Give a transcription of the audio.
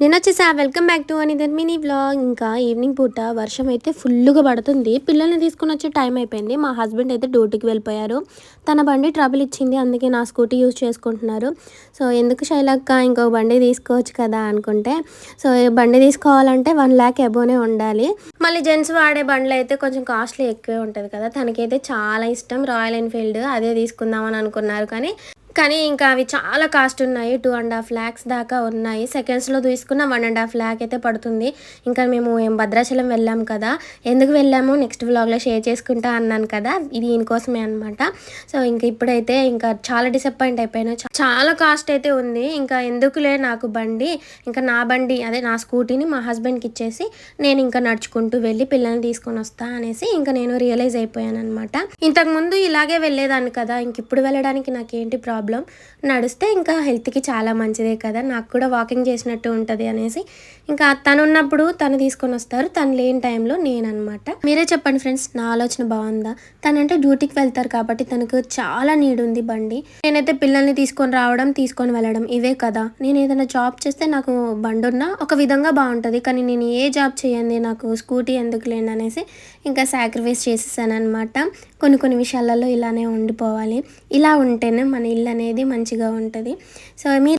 నేను వచ్చేసా. Welcome back to అని మినీ బ్లాగ్ ఇంకా ఈవినింగ్ పూట వర్షం అయితే ఫుల్గా పడుతుంది. పిల్లల్ని తీసుకుని వచ్చే టైం అయిపోయింది. మా హస్బెండ్ అయితే డ్యూటీకి వెళ్ళిపోయారు. తన బండి ట్రబుల్ ఇచ్చింది. అందుకే నా స్కూటీ యూజ్ చేసుకుంటున్నారు. సో ఎందుకు శైలక్క ఇంకో బండి తీసుకోవచ్చు కదా అనుకుంటే. సో బండి తీసుకోవాలంటే వన్ ల్యాక్ ఎబోనే ఉండాలి. మళ్ళీ జెంట్స్ వాడే బండ్లు అయితే కొంచెం కాస్ట్లీ ఎక్కువే ఉంటుంది కదా. తనకైతే చాలా ఇష్టం. రాయల్ ఎన్ఫీల్డ్ అదే తీసుకుందామని అనుకున్నారు. కానీ కానీ ఇంకా అవి చాలా కాస్ట్ ఉన్నాయి. టూ అండ్ హాఫ్ ల్యాక్స్ దాకా ఉన్నాయి. సెకండ్స్లో తీసుకున్న వన్ అండ్ హాఫ్ ల్యాక్ అయితే పడుతుంది. ఇంకా మేము భద్రాచలం వెళ్ళాం కదా. ఎందుకు వెళ్ళాము? నెక్స్ట్ వ్లాగ్లో షేర్ చేసుకుంటా అన్నాను కదా. ఇది దీనికోసమే అనమాట సో ఇంకా ఇప్పుడైతే ఇంకా చాలా డిసప్పాయింట్ అయిపోయాను. చాలా కాస్ట్ అయితే ఉంది. ఇంకా ఎందుకులే నాకు బండి. ఇంకా నా బండి అదే నా స్కూటీని మా హస్బెండ్కి ఇచ్చేసి నేను ఇంకా నడుచుకుంటూ వెళ్ళి పిల్లల్ని తీసుకొని వస్తా అనేసి ఇంకా నేను రియలైజ్ అయిపోయాను అనమాట ఇంతకు ముందు ఇలాగే వెళ్ళేదాన్ని కదా. ఇంక ఇప్పుడు వెళ్ళడానికి నాకేంటి ప్రాబ్లం? నడిస్తే ఇంకా హెల్త్కి చాలా మంచిదే కదా. నాకు కూడా వాకింగ్ చేసినట్టు ఉంటుంది అనేసి ఇంకా తను ఉన్నప్పుడు తను తీసుకొని వస్తారు. తను లేని టైంలో నేను అనమాట మీరే చెప్పండి ఫ్రెండ్స్ నా ఆలోచన బాగుందా? తనంటే డ్యూటీకి వెళ్తారు కాబట్టి తనకు చాలా నీడ్ ఉంది బండి. నేనైతే పిల్లల్ని తీసుకొని రావడం తీసుకొని వెళ్ళడం ఇవే కదా. నేను ఏదైనా జాబ్ చేస్తే నాకు బండి ఉన్నా ఒక విధంగా బాగుంటుంది. కానీ నేను ఏ జాబ్ చేయండి నాకు స్కూటీ ఎందుకు లేండి అనేసి ఇంకా సాక్రిఫైస్ చేసేసాను అనమాట కొన్ని కొన్ని విషయాలలో ఇలానే ఉండిపోవాలి. ఇలా ఉంటేనే మన ఇల్లు అనేది మంచిగా ఉంటుంది. సో మీరు